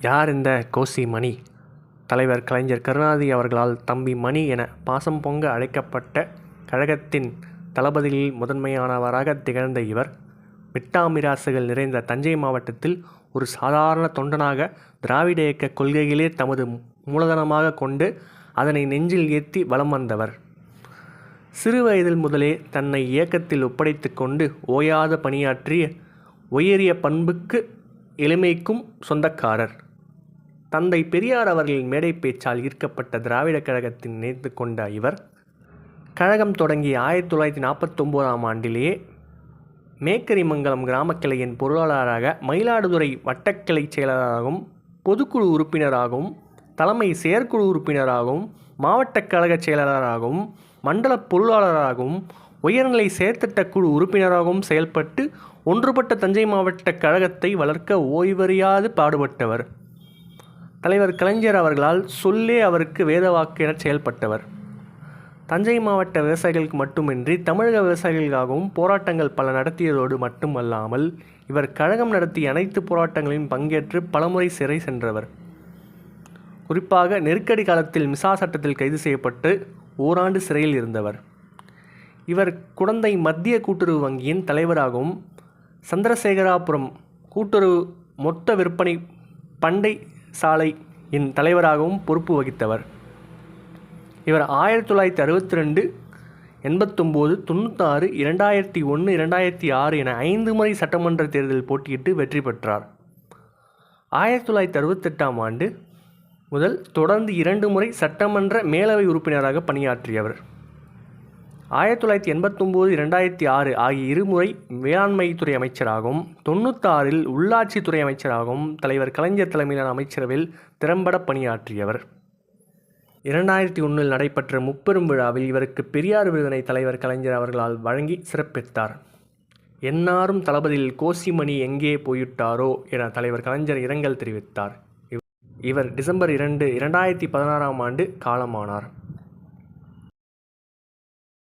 யார் இந்த கோசி மணி? தலைவர் கலைஞர் கருணாநிதி அவர்களால் தம்பி மணி என பாசம் பொங்க அழைக்கப்பட்ட கழகத்தின் தளபதிகளில் முதன்மையானவராக திகழ்ந்த இவர் மிட்டாமிராசுகள் நிறைந்த தஞ்சை மாவட்டத்தில் ஒரு சாதாரண தொண்டனாக திராவிட இயக்க கொள்கைகளே தமது மூலதனமாக கொண்டு அதனை நெஞ்சில் ஏற்றி வலம் வந்தவர். சிறு வயதில் முதலே தன்னை இயக்கத்தில் ஒப்படைத்து கொண்டு ஓயாத பணியாற்றிய உயரிய பண்புக்கு எளிமைக்கும் சொந்தக்காரர். தந்தை பெரியார் அவர்களின் மேடை பேச்சால் ஈர்க்கப்பட்ட திராவிடக் கழகத்தில் நினைத்து கொண்ட இவர் கழகம் தொடங்கி ஆயிரத்தி தொள்ளாயிரத்தி நாற்பத்தொம்போதாம் ஆண்டிலேயே மேக்கரிமங்கலம் கிராமக் கிளையின் பொருளாளராக மயிலாடுதுறை வட்டக்கிளை செயலராகவும் பொதுக்குழு உறுப்பினராகவும் தலைமை செயற்குழு உறுப்பினராகவும் மாவட்ட கழக செயலாளராகவும் மண்டல பொருளாளராகவும் உயர்நிலை செயற்திட்டக் குழு உறுப்பினராகவும் செயல்பட்டு ஒன்றுபட்ட தஞ்சை மாவட்ட கழகத்தை வளர்க்க ஓய்வறியாது பாடுபட்டவர். தலைவர் கலைஞர் அவர்களால் சொல்லே அவருக்கு வேதவாக்கு என செயல்பட்டவர். தஞ்சை மாவட்ட விவசாயிகளுக்கு மட்டுமின்றி தமிழக விவசாயிகளுக்காகவும் போராட்டங்கள் பல நடத்தியதோடு மட்டுமல்லாமல் இவர் கழகம் நடத்திய அனைத்து போராட்டங்களையும் பங்கேற்று பலமுறை சிறை சென்றவர். குறிப்பாக நெருக்கடி காலத்தில் மிசா சட்டத்தில் கைது செய்யப்பட்டு ஓராண்டு சிறையில் இருந்தவர். இவர் குடந்தை மத்திய கூட்டுறவு வங்கியின் தலைவராகவும் சந்திரசேகராபுரம் கூட்டுறவு மொத்த விற்பனை பண்டை சாலையின் தலைவராகவும் பொறுப்பு வகித்தவர். இவர் ஆயிரத்தி தொள்ளாயிரத்தி அறுபத்தி ரெண்டு எண்பத்தொம்போது தொண்ணூத்தாறு இரண்டாயிரத்தி ஒன்று இரண்டாயிரத்தி ஆறு என ஐந்து முறை சட்டமன்ற தேர்தலில் போட்டியிட்டு வெற்றி பெற்றார். ஆயிரத்தி தொள்ளாயிரத்தி அறுபத்தெட்டாம் ஆண்டு முதல் தொடர்ந்து இரண்டு முறை சட்டமன்ற மேலவை உறுப்பினராக பணியாற்றியவர். ஆயிரத்தி தொள்ளாயிரத்தி எண்பத்தொம்போது இரண்டாயிரத்தி ஆறு ஆகிய இருமுறை வேளாண்மைத்துறை அமைச்சராகவும் தொண்ணூத்தாறில் உள்ளாட்சித்துறை அமைச்சராகவும் தலைவர் கலைஞர் தலைமையிலான அமைச்சரவையில் திறம்பட பணியாற்றியவர். இரண்டாயிரத்தி ஒன்றில் நடைபெற்ற முப்பெரும் விழாவில் இவருக்கு பெரியார் விருதினை தலைவர் கலைஞர் அவர்களால் வழங்கி சிறப்பித்தார். என்னாரும் தளபதியில் கோசிமணி எங்கே போயிட்டாரோ என தலைவர் கலைஞர் இரங்கல் தெரிவித்தார். இவர் டிசம்பர் இரண்டு இரண்டாயிரத்தி பதினாறாம் ஆண்டு காலமானார்.